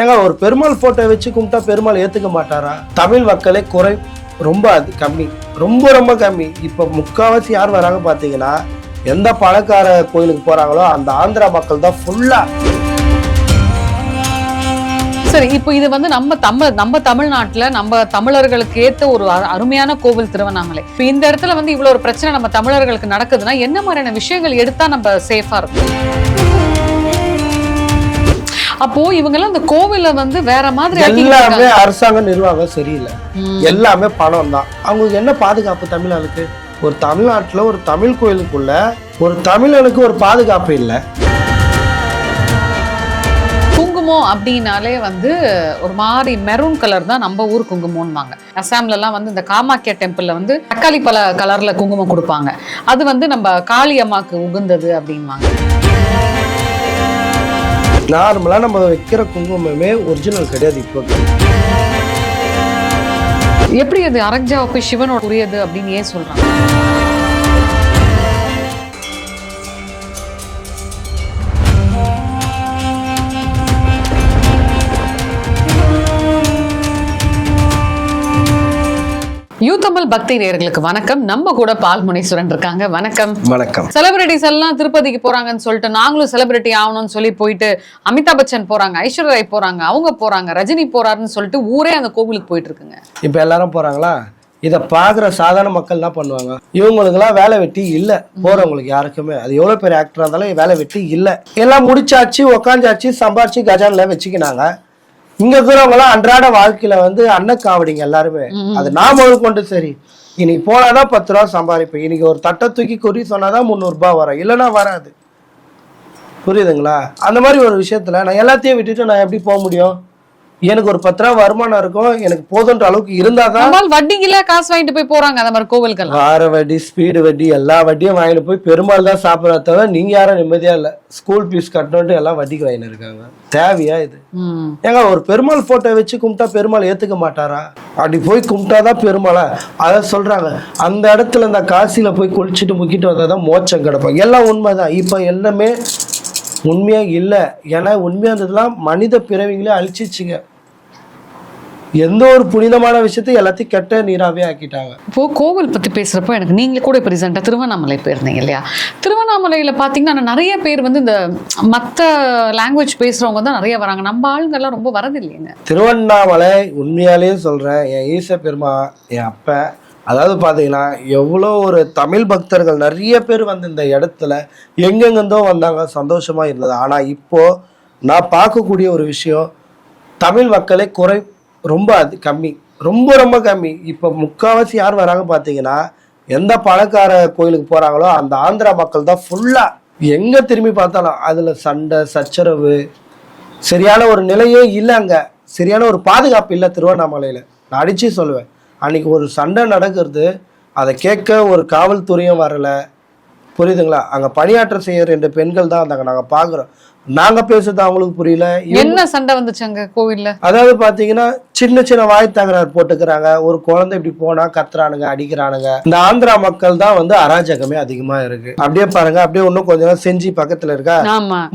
ஏங்க ஒரு பெருமாள் போட்டோ வச்சு கும்பிட்டா பெருமாள் ஏத்துக்க மாட்டாரா? தமிழ் மக்களே குறை ரொம்ப அது கம்மி. ரொம்ப ரொம்ப கம்மி. இப்போ முக்காவாசி யார் வராங்க பார்த்தீங்கன்னா எந்த பணக்கார கோயிலுக்கு போறாங்களோ அந்த ஆந்திரா மக்கள் தான் ஃபுல்லா சரி இப்போ இது வந்து நம்ம தமிழ் நம்ம தமிழ்நாட்டில் நம்ம தமிழர்களுக்கு ஏத்த ஒரு அருமையான கோவில் திருவண்ணாமலை. இப்போ இந்த இடத்துல வந்து இவ்வளோ ஒரு பிரச்சனை நம்ம தமிழர்களுக்கு நடக்குதுன்னா என்ன மாதிரியான விஷயங்கள் எடுத்தா நம்ம சேஃபா இருக்கும்? அப்போ இவங்கெல்லாம் அந்த கோவில வந்து வேற மாதிரி எல்லாமே. அரசாங்க நிர்வாகம் சரியில்லை. எல்லாமே பணம் தான். அவங்களுக்கு என்ன பாதுகாப்பு தமிழனுக்கு ஒரு தமிழ்நாட்டுல ஒரு தமிழ் கோயிலுக்குள்ள ஒரு தமிழனுக்கு ஒரு பாதுகாப்பு இல்லை. குங்குமம் அப்படின்னாலே வந்து ஒரு மாதிரி மெரூன் கலர் தான் நம்ம ஊர் குங்குமம்வாங்க அசாம்ல எல்லாம் வந்து இந்த காமாக்கியா டெம்பிள்ல வந்து தக்காளி பழ கலர்ல குங்குமம் கொடுப்பாங்க. அது வந்து நம்ம காளி அம்மாக்கு உகந்தது அப்படின்வாங்க நார்மலாக நம்ம வைக்கிற குங்குமமே ஒரிஜினல் கிடையாது இப்போ. எப்படி அது அரக்ஜாவை சிவனோட உரியது அப்படின்னு ஏன் சொல்கிறாங்க யூத்தமிழ் பக்தி நேயர்களுக்கு வணக்கம். நம்ம கூட பால் முனீஸ்வரன் இருக்காங்க. வணக்கம். வணக்கம். செலிபிரிட்டிஸ் எல்லாம் திருப்பதிக்கு போறாங்கன்னு சொல்லிட்டு நாங்களும் செலிபிரிட்டி ஆகணும்னு சொல்லி போயிட்டு அமிதாப் பச்சன் போறாங்க ஐஸ்வர்யா ராய் போறாங்க அவங்க போறாங்க ரஜினி போறாருன்னு சொல்லிட்டு ஊரே அந்த கோவிலுக்கு போயிட்டு இருக்குங்க. இப்போ எல்லாரும் போறாங்களா? இதை பார்க்குற சாதாரண மக்கள் என்ன பண்ணுவாங்க. இவங்களுக்கெல்லாம் வேலை வெட்டி இல்லை. போறவங்களுக்கு யாருக்குமே. அது எவ்வளோ பெரிய ஆக்டராக இருந்தாலும் வேலை வெட்டி இல்லை. எல்லாம் முடிச்சாச்சு உக்காந்தாச்சு சம்பாரிச்சு கஜானில் வச்சுக்கினாங்க. இங்க இருக்கிறவங்களாம் அன்றாட வாழ்க்கையில வந்து அன்னக்காவடிங்க எல்லாருமே. அது நான் முதல் கொண்டு சரி. இன்னைக்கு போனாதான் பத்து ரூபா சம்பாதிப்பேன். இன்னைக்கு ஒரு தட்டை தூக்கி குறி சொன்னாதான் முந்நூறுபா வரும். இல்லைன்னா வராது. புரியுதுங்களா? அந்த மாதிரி ஒரு விஷயத்துல நான் எல்லாத்தையும் விட்டுட்டு நான் எப்படி போக முடியும்? எனக்கு ஒரு பத்து ரூபா வருமானம் இருக்கும் எனக்கு போதுன்ற அளவுக்கு இருந்தாதான் வட்டிக்குல காசு வாங்கிட்டு போய் போறாங்க அந்த மாதிரி கோவிலுக்கெல்லாம் வார வட்டி ஸ்பீடு வட்டி எல்லா வட்டியும் வாங்கிட்டு போய் பெருமாள் தான் சாப்பிட்றத தவிர நீங்க யாரும் நிம்மதியா இல்ல. ஸ்கூல் ஃபீஸ் கட்டணுன்ட்டு எல்லாம் வட்டிக்கு வாங்கிட்டு இருக்காங்க. தேவையா இது. ஏங்க ஒரு பெருமாள் போட்டோ வச்சு கும்பிட்டா பெருமாள் ஏத்துக்க மாட்டாரா? அப்படி போய் கும்பிட்டாதான் பெருமாளா. அதை சொல்றாங்க அந்த இடத்துல இந்த காசியில போய் குளிச்சுட்டு முக்கிட்டு வந்தாதான் மோட்சம் கிடப்பாங்க எல்லாம் உண்மைதான். இப்போ எல்லாமே உண்மையா இல்லை. ஏன்னா உண்மையா இருந்ததுலாம் மனித பிறவிங்களே அழிச்சிச்சுங்க. எந்த ஒரு புனிதமான விஷயத்தையும் எல்லாத்தையும் கெட்ட நீராவே ஆக்கிட்டாங்க. இப்போ கோவில் பத்தி பேசுறப்போ எனக்கு நீங்க கூட இப்போ ரீசெண்டாக திருவண்ணாமலை போயிருந்தீங்க இல்லையா? திருவண்ணாமலையில பாத்தீங்கன்னா நிறைய பேர் வந்து இந்த மத்த லாங்குவேஜ் பேசுறவங்க தான் நிறைய வராங்க. நம்ம ஆளுங்க எல்லாம் ரொம்ப வரது இல்லைங்க திருவண்ணாமலை உண்மையாலேயே சொல்கிறேன் என் ஈச பெருமா என் அப்ப அதாவது பார்த்தீங்கன்னா எவ்வளோ ஒரு தமிழ் பக்தர்கள் நிறைய பேர் வந்து இந்த இடத்துல எங்கெங்கிருந்தோ வந்தாங்க சந்தோஷமா இருந்தது. ஆனால் இப்போ நான் பார்க்கக்கூடிய ஒரு விஷயம் தமிழ் மக்களே குறை ரொம்ப அது கம்மி. ரொம்ப ரொம்ப கம்மி. இப்போ முக்காவாசி யார் வராங்க பார்த்தீங்கன்னா எந்த பணக்கார கோயிலுக்கு போகிறாங்களோ அந்த ஆந்திரா மக்கள் தான் ஃபுல்லாக எங்கே திரும்பி பார்த்தாலும் அதில் சண்டை சச்சரவு சரியான ஒரு நிலையே இல்லை அங்கே. சரியான ஒரு பாதுகாப்பு இல்லை திருவண்ணாமலையில். நான் அடிச்சு சொல்லுவேன். அன்னைக்கு ஒரு சண்டை நடக்கிறது அதை கேட்க ஒரு காவல்துறையும் வரல. புரியுதுங்களா? அங்கே பணியாற்ற செய்ய ரெண்டு பெண்கள் தான் இருந்தாங்க நாங்கள் பார்க்குறோம் நாங்கள் பேசுறது அவங்களுக்கு புரியல. என்ன சண்டை வந்துச்சு அங்க கோவில்ல? அதாவது பார்த்தீங்கன்னா சின்ன சின்ன வாய் தகராறு போட்டுக்கிறாங்க. ஒரு குழந்தை இப்படி போனா கத்துறானுங்க அடிக்கிறானுங்க. இந்த ஆந்திரா மக்கள் தான் வந்து அராஜகமே அதிகமா இருக்கு. அப்படியே பாருங்க அப்படியே இன்னும் கொஞ்ச நேரம் செஞ்சி பக்கத்துல இருக்கா?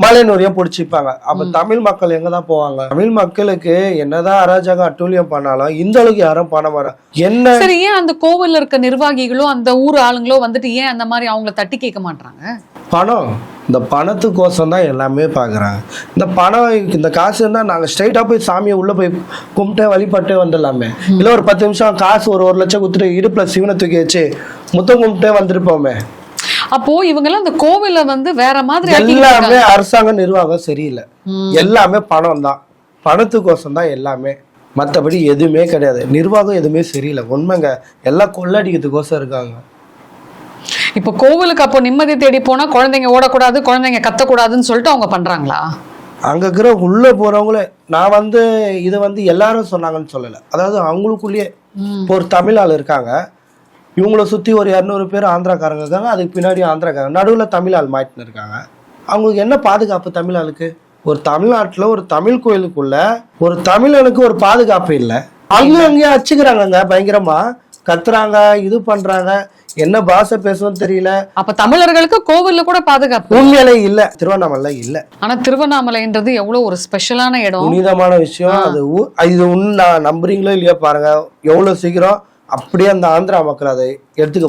மலையனூரையும் பிடிச்சிப்பாங்க. அப்ப தமிழ் மக்கள் எங்க தான் போவாங்க? தமிழ் மக்களுக்கு என்னதான் அராஜகம் அட்டூழியம் பண்ணாலும் இந்த அளவுக்கு யாரும் பண்ண மாட்டாங்க என்ன? சரி ஏன் அந்த கோவில்ல இருக்க நிர்வாகிகளோ அந்த ஊர் ஆளுங்களோ வந்துட்டு ஏன் அந்த மாதிரி அவங்கள தட்டி கேட்க மாட்டாங்க பணம். இந்த பணத்துக்கோசம் தான் எல்லாமே பார்க்குறாங்க இந்த பணம் இந்த காசு இருந்தால் நாங்கள் ஸ்ட்ரைட்டாக போய் சாமியை உள்ளே போய் கும்பிட்டு வழிபட்டு வந்துடலாமே. இல்லை ஒரு பத்து நிமிஷம் காசு ஒரு ஒரு லட்சம் கொடுத்துட்டு இடுப்பில் சிவனை தூக்கி வச்சு முத்தம் கும்பிட்டே வந்திருப்போமே. அப்போ இவங்க எல்லாம் அந்த கோவில வந்து வேற மாதிரி எல்லாமே. அரசாங்க நிர்வாகம் சரியில்லை. எல்லாமே பணம் தான். பணத்துக்கோசம் தான் எல்லாமே. மற்றபடி எதுவுமே கிடையாது. நிர்வாகம் எதுவுமே சரியில்லை. உண்மைங்க. எல்லாம் கொள்ளடிக்கிறதுக்கோசம் இருக்காங்க. இப்போ கோவிலுக்கு அப்போ நிம்மதி தேடி போனா குழந்தைங்க ஓடக்கூடாது குழந்தைங்க கத்தக்கூடாதுன்னு சொல்லிட்டு அவங்க பண்றாங்களா? அங்கே இருக்கிற உள்ளே போகிறவங்களே நான் வந்து இது வந்து எல்லாரும் சொன்னாங்கன்னு சொல்லலை. அதாவது அவங்களுக்குள்ளேயே இப்போ ஒரு தமிழ் ஆள் இருக்காங்க. இவங்கள சுற்றி ஒரு இரநூறு பேர் ஆந்திராக்காரங்க இருக்காங்க. அதுக்கு பின்னாடி ஆந்திராக்காரங்க நடுவில் தமிழ் ஆள் மாட்டின்னு இருக்காங்க. அவங்களுக்கு என்ன பாதுகாப்பு தமிழ் ஆளுக்கு? ஒரு தமிழ்நாட்டில் ஒரு தமிழ் கோயிலுக்குள்ள ஒரு தமிழனுக்கு ஒரு பாதுகாப்பு இல்லை. அங்கே அங்கேயே அச்சுக்கிறாங்கங்க பயங்கரமா. கத்துறாங்க இது பண்றாங்க என்ன பாஷை பேசவும் தெரியல. அப்ப தமிழர்களுக்கு கோவில்ல கூட பாதுகாப்பு உண்மையிலே இல்ல. திருவண்ணாமலை இல்ல. ஆனா திருவண்ணாமலைன்றது எவ்வளவு ஒரு ஸ்பெஷலான இடம். புனிதமான விஷயம். அது இது உண்மை நம்புறீங்களோ இல்லையோ பாருங்க. எவ்வளவு சீக்கிரம் அப்படியே அந்த ஆந்திரா மக்கள் அதை எடுத்துக்க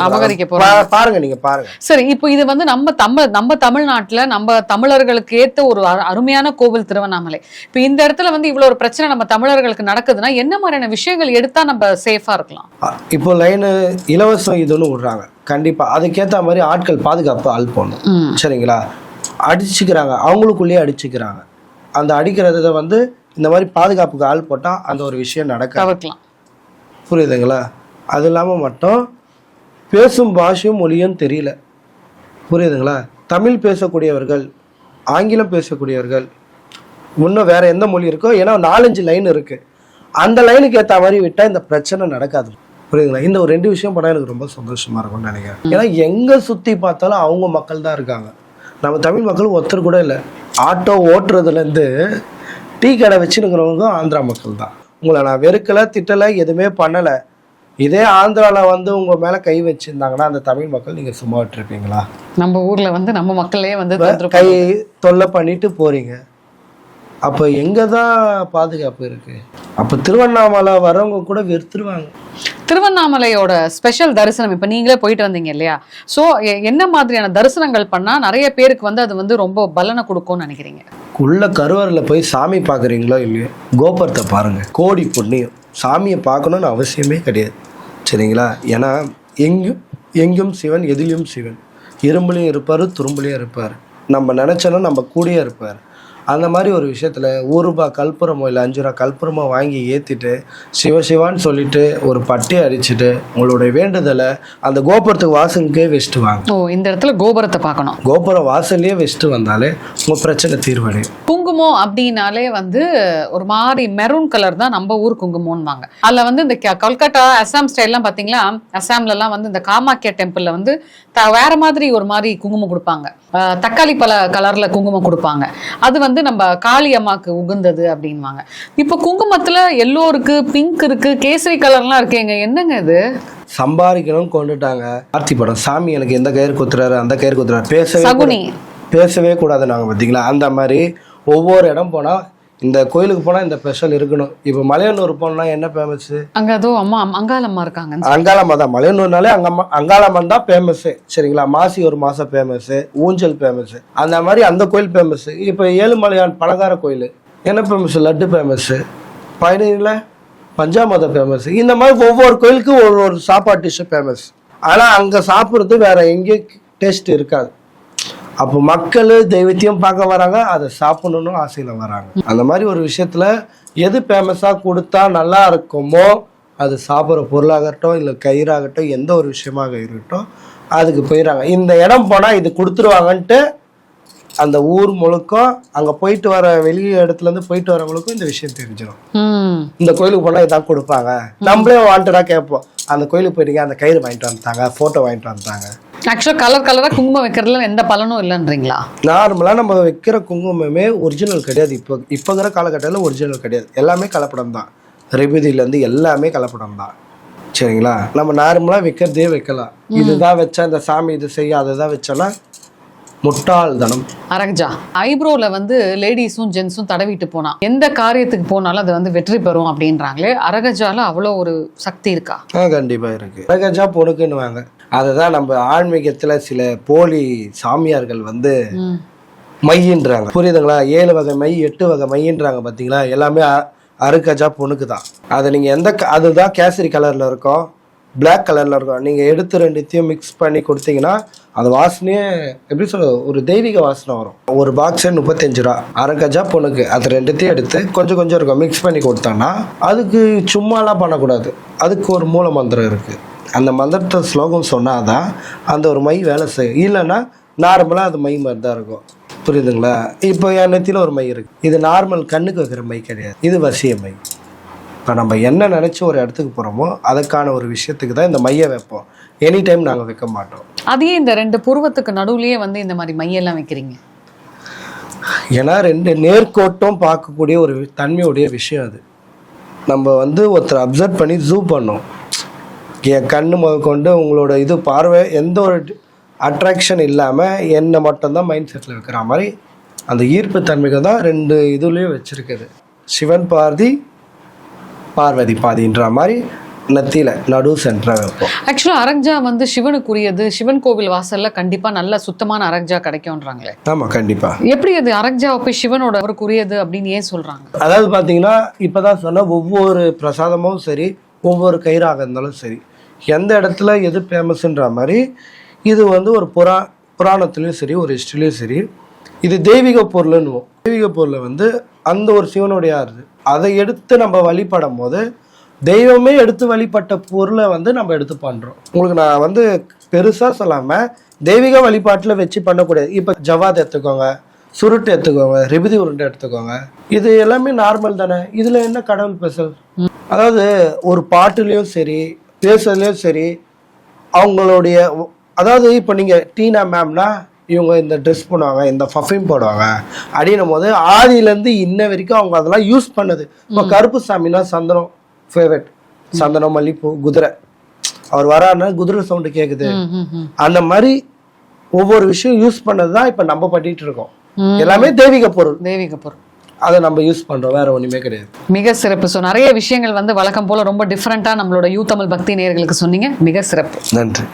பாருங்க நீங்க பாருங்க. சரி இப்போ இது வந்து நம்ம தமிழ் நம்ம தமிழ்நாட்டுல நம்ம தமிழர்களுக்கு ஏத்த ஒரு அரு- அருமையான கோவில் திருவண்ணாமலை. இப்போ இந்த இடத்துல வந்து இவ்வளவு ஒரு பிரச்சனை நம்ம தமிழர்களுக்கு நடக்குதுன்னா என்ன மாதிரியான விஷயங்கள் எடுத்தா நம்ம சேஃபா இருக்கலாம்? இப்போ லைனு இலவசம் இதுன்னு விடுறாங்க. கண்டிப்பா. அதுக்கேத்த மாதிரி ஆட்கள் பாதுகாப்பு ஆள் போடணும். சரிங்களா? அடிச்சுக்கிறாங்க. அவங்களுக்குள்ளேயே அடிச்சுக்கிறாங்க. அந்த அடிக்கிறத வந்து இந்த மாதிரி பாதுகாப்புக்கு ஆள் போட்டா அந்த ஒரு விஷயம் தவிர்க்கலாம். புரியுதுங்களா? அது இல்லாமல் மட்டும் பேசும் பாஷையும் மொழியும் தெரியல. புரியுதுங்களா? தமிழ் பேசக்கூடியவர்கள் ஆங்கிலம் பேசக்கூடியவர்கள் இன்னும் வேற எந்த மொழி இருக்கோ ஏன்னா நாலஞ்சு லைன் இருக்கு. அந்த லைனுக்கு ஏற்ற மாதிரி விட்டால் இந்த பிரச்சனை நடக்காது. புரியுதுங்களா? இந்த ஒரு ரெண்டு விஷயம் பண்ணால் எனக்கு ரொம்ப சந்தோஷமா இருக்கும்னு நினைக்கிறேன். ஏன்னா எங்கே சுற்றி பார்த்தாலும் அவங்க மக்கள் தான் இருக்காங்க. நம்ம தமிழ் மக்கள் ஒருத்தர் கூட இல்லை. ஆட்டோ ஓட்டுறதுலேருந்து டீ கடை வச்சுருக்கிறவங்க ஆந்திரா மக்கள் தான். உங்களை நான் வெறுக்கலை திட்டலை எதுவுமே பண்ணலை. இதே ஆந்திராவில் வந்து உங்கள் மேலே கை வச்சுருந்தாங்கன்னா அந்த தமிழ் மக்கள் நீங்கள் சும்மா விட்டுருப்பீங்களா? நம்ம ஊர்ல வந்து நம்ம மக்களே வந்து கை தொல்லை பண்ணிட்டு போறீங்க. அப்போ எங்க தான் பாதுகாப்பு இருக்கு? அப்போ திருவண்ணாமலை வரவங்க கூட வெறுத்துருவாங்க. திருவண்ணாமலையோட ஸ்பெஷல் தரிசனம் இப்போ நீங்களே போயிட்டு வந்தீங்க இல்லையா? ஸோ என்ன மாதிரியான தரிசனங்கள் பண்ணா நிறைய பேருக்கு வந்து அது வந்து ரொம்ப பலனை கொடுக்கும்னு நினைக்கிறீங்க? உள்ள கருவறையில் போய் சாமி பார்க்குறீங்களோ இல்லையோ கோபுரத்தை பாருங்க. கோடி புண்ணியம். சாமியை பார்க்கணும்னு அவசியமே கிடையாது. சரிங்களா? ஏன்னா எங்கும் எங்கும் சிவன் எதிலும் சிவன். இரும்புலையும் இருப்பார் துரும்புலையும் இருப்பார். நம்ம நினச்சோன்னா நம்ம கூடயே இருப்பார். அந்த மாதிரி ஒரு விஷயத்தில் ஒரு ரூபாய் கற்பூரமோ இல்லை அஞ்சு ரூபா கற்பூரமோ வாங்கி ஏற்றிட்டு சிவசிவான்னு சொல்லிட்டு ஒரு பட்டி அடிச்சுட்டு உங்களுடைய வேண்டுதலை அந்த கோபுரத்துக்கு வாசலுக்கே வச்சுட்டு வாங்க. ஓ இந்த இடத்துல கோபுரத்தை பார்க்கணும். கோபுரம் வாசல்லையே வச்சுட்டு வந்தாலே உங்கள் பிரச்சனை தீர்வடையும். குங்குமம் அப்படின்னாலே வந்து ஒரு மாதிரி மெரூன் கலர் தான் நம்ம ஊர் குங்குமம்வாங்க அதுல வந்து இந்த கல்கட்டா அஸ்ஸாம் ஸ்டைல்லாம் பாத்தீங்களா? அஸ்ஸாம்ல எல்லாம் வந்து இந்த காமாக்கியா டெம்பிள்ல வந்து த- வேற மாதிரி ஒரு மாதிரி குங்குமம் கொடுப்பாங்க. தக்காளி பழ கலர்ல குங்குமம் கொடுப்பாங்க. அது வந்து நம்ம காளி அம்மாக்கு உகந்தது அப்படின்வாங்க. இப்போ குங்குமத்துல எல்லோருக்கு பிங்க் இருக்கு கேசரி கலர்லாம் இருக்கேங்க. என்னங்க இது? சம்பாதிக்கணும் கொண்டுட்டாங்க. ஆர்த்தி படம். சாமி எனக்கு எந்த கயிறு குத்துறாரு அந்த கயிறு குத்துறாரு. பேசவே சகுனி. பேசவே கூடாது நாங்கள் பார்த்தீங்களா அந்த மாதிரி ஒவ்வொரு இடம் போனால் இந்த கோயிலுக்கு போனால் இந்த ஸ்பெஷல் இருக்கணும். இப்போ மலையனூர் போனால் என்ன ஃபேமஸ்ஸு அங்க அதோ அம்மா அங்காளம்மா இருக்காங்க. அங்காளம்மா தான். மலையனூர்னாலே அங்கம்மா அங்காளம்மன் தான் ஃபேமஸ்ஸு சரிங்களா? மாசி ஒரு மாதம் ஃபேமஸ்ஸு ஊஞ்சல் ஃபேமஸ்ஸு அந்த மாதிரி அந்த கோயில் ஃபேமஸ்ஸு இப்போ ஏழுமலையான் பலகார கோயில். என்ன ஃபேமஸ் லட்டு ஃபேமஸ்ஸு பயணியில் பஞ்சாமதம் ஃபேமஸ் இந்த மாதிரி ஒவ்வொரு கோயிலுக்கும் ஒரு ஒரு சாப்பாடு டிஷ்ஷு ஃபேமஸ் ஆனால் அங்கே சாப்பிட்றது வேற எங்கேயும் டேஸ்ட் இருக்காது. அப்போ மக்கள் தெய்வத்தையும் பார்க்க வராங்க அதை சாப்பிடணும்னு ஆசையில் வராங்க. அந்த மாதிரி ஒரு விஷயத்தில் எது ஃபேமஸாக கொடுத்தா நல்லா இருக்குமோ அது சாப்பிட்ற பொருளாகட்டும் இல்லை கயிறாகட்டும் எந்த ஒரு விஷயமாக இருக்கட்டும் அதுக்கு போயிடறாங்க. இந்த இடம் போனால் இது கொடுத்துருவாங்கன்ட்டு அந்த ஊர் முழுக்கும் அங்கே போயிட்டு வர வெளி இடத்துல இருந்து போயிட்டு வரவங்களுக்கும் இந்த விஷயம் தெரிஞ்சிடும் இந்த கோயிலுக்கு போனால் இதான் கொடுப்பாங்க. நம்மளே வாண்டடாக கேட்போம். அந்த கோயிலுக்கு போயிட்டீங்க அந்த கயிறு வாங்கிட்டு வந்துட்டாங்க ஃபோட்டோ வாங்கிட்டு வந்துட்டாங்க. ஆக்சுவலா கலர் கலரா குங்குமம் வைக்கிறதுல எந்த பலனும் இல்லைன்றீங்களா? நார்மலாக நம்ம வைக்கிற குங்குமமே ஒரிஜினல் கிடையாது. இப்போ இப்போ இருக்கிற காலகட்டத்தில் ஒரிஜினல் கிடையாது. எல்லாமே கலப்படம் தான். ரெபிதிலேருந்து எல்லாமே கலப்படம் தான். சரிங்களா? நம்ம நார்மலாக வைக்கிறதே வைக்கலாம். இதுதான் வச்சா இந்த சாமி இது செய்ய அதுதான் வச்சோன்னா முட்டாள்தனம். அரகஜா ஐப்ரோல வந்து லேடிஸும் ஜென்ஸும் தடவிட்டு போனா எந்த காரியத்துக்கு போனாலும் அது வந்து வெற்றி பெறும் அப்படின்றாங்களே அரகஜால அவ்வளோ ஒரு சக்தி இருக்கா? ஆ கண்டிப்பாக இருக்குது ரகஜா பொணுக்குன்னுவாங்க அதை தான் நம்ம ஆன்மீகத்தில் சில போலி சாமியார்கள் வந்து. மையின்றாங்க. புரியுதுங்களா? ஏழு வகை மை எட்டு வகை மையின்றாங்க பார்த்தீங்களா எல்லாமே அ- அருகஜா பொண்ணுக்கு தான் அதை நீங்கள் எந்த அதுதான் கேசரி கலரில் இருக்கும் Black கலரில் இருக்கும். நீங்கள் எடுத்து ரெண்டுத்தையும் மிக்ஸ் பண்ணி கொடுத்தீங்கன்னா அந்த வாசனையே எப்படி சொல்ல ஒரு தெய்வீக வாசனை வரும். ஒரு பாக்ஸே முப்பத்தஞ்சு ரூபா. அரைக்கஜா பொண்ணுக்கு. அது ரெண்டுத்தையும் எடுத்து கொஞ்சம் கொஞ்சம் இருக்கும். மிக்ஸ் பண்ணி கொடுத்தாங்கன்னா அதுக்கு சும்மாலாம் பண்ணக்கூடாது. அதுக்கு ஒரு மூல மந்திரம் இருக்குது அந்த மந்திரத்தை ஸ்லோகம் சொன்னாதான் அந்த ஒரு மை வேலை செய்யும் இல்லைன்னா நார்மலாக அது மை மாதிரி தான் இருக்கும். புரியுதுங்களா? இப்போ என் நெத்தியில் ஒரு மை இருக்கு. இது நார்மல் கண்ணுக்கு வைக்கிற மை கிடையாது. இது வசிய மை. இப்போ நம்ம என்ன நினச்சி ஒரு இடத்துக்கு போகிறோமோ அதுக்கான ஒரு விஷயத்துக்கு தான் இந்த மையை வைப்போம். எனி டைம் நாங்கள் வைக்க மாட்டோம். அதையே இந்த ரெண்டு புருவத்துக்கு நடுவுலயே வந்து இந்த மாதிரி மையெல்லாம் வைக்கிறீங்க? ஏன்னா ரெண்டு நேர்கோட்டம் பார்க்கக்கூடிய ஒரு தன்மையுடைய விஷயம் அது. நம்ம வந்து ஒருத்தர் அப்சர்வ் பண்ணி ஜூ பண்ணோம். என் கண்ணு முதல் கொண்டு உங்களோட இது பார்வை எந்த ஒரு அட்ராக்ஷன் இல்லாமல் என்னை மட்டும்தான் மைண்ட் செட்டில் வைக்கிற மாதிரி அந்த ஈர்ப்பு தன்மைக்கு தான் ரெண்டு இதுலேயும் வச்சுருக்குது. சிவன் பாதி பார்வதி பாதின்ற மாதிரி நத்தியில் நடு சென்டராக வைப்போம். ஆக்சுவலா அரஞ்சா வந்து சிவனுக்குரியது சிவன் கோவில் வாசல்ல கண்டிப்பா நல்ல சுத்தமான அரஞ்சா கிடைக்கும்ன்றாங்களே. ஆமாம் கண்டிப்பாக எப்படி அது அரஞ்சாவை போய் சிவனோட அவருக்குரியது அப்படின்னு ஏன் சொல்றாங்க? அதாவது பார்த்தீங்கன்னா இப்போ தான் சொன்ன ஒவ்வொரு பிரசாதமும் சரி ஒவ்வொரு கயிறாக இருந்தாலும் சரி எந்த இடத்துல எது ஃபேமஸ்ன்ற மாதிரி இது வந்து ஒரு புறா புராணத்துலேயும் சரி ஒரு ஹிஸ்ட்ரிலையும் சரி இது தெய்வீக பொருள்னுவோம் தெய்வீக பொருளை வந்து அந்த ஒரு சிவனுடைய ஆறுது அதை எடுத்து நம்ம வழிபடும் போது தெய்வமே எடுத்து வழிபட்ட பொருளை வந்து நம்ம எடுத்து பண்ணுறோம் உங்களுக்கு நான் வந்து பெருசாக சொல்லாமல் தெய்வீக வழிபாட்டில் வச்சு பண்ணக்கூடாது. இப்போ ஜவாத் எடுத்துக்கோங்க சுருட்டு எடுத்துக்கோங்க ரிபதி உருண்டை எடுத்துக்கோங்க. இது எல்லாமே நார்மல் தானே. இதில் என்ன கடவுள் ஸ்பெஷல் அதாவது ஒரு பாட்டுலேயும் சரி பேசுறதுலயும் சரி அவங்களுடைய அதாவது இப்போ நீங்க டீனா மேம்னா இவங்க இந்த ட்ரெஸ் பண்ணுவாங்க இந்த பர்ஃப்யூம் போடுவாங்க அப்படின்னும் போது ஆதியிலேருந்து இன்ன வரைக்கும் அவங்க அதெல்லாம் யூஸ் பண்ணது. இப்போ கருப்பு சாமினா சந்தனம் ஃபேவரட் சந்தனம் மல்லிப்பூ குதிரை. அவர் வராருன்னா குதிரை சவுண்டு கேட்குது. அந்த மாதிரி ஒவ்வொரு விஷயம் யூஸ் பண்ணது தான் இப்போ நம்ம பண்ணிட்டு இருக்கோம். எல்லாமே தெய்வீக பொருள். தெய்வீக பொருள். அதை நம்ம யூஸ் பண்றோம். வேற ஒண்ணுமே கிடையாது. மிக சிறப்பு. ஸோ நிறைய விஷயங்கள் வந்து வழக்கம் போல ரொம்ப டிஃப்ரெண்டா நம்மளோட யூ தமிழ் பக்தி நேயர்களுக்கு சொன்னீங்க. மிக சிறப்பு. நன்றி.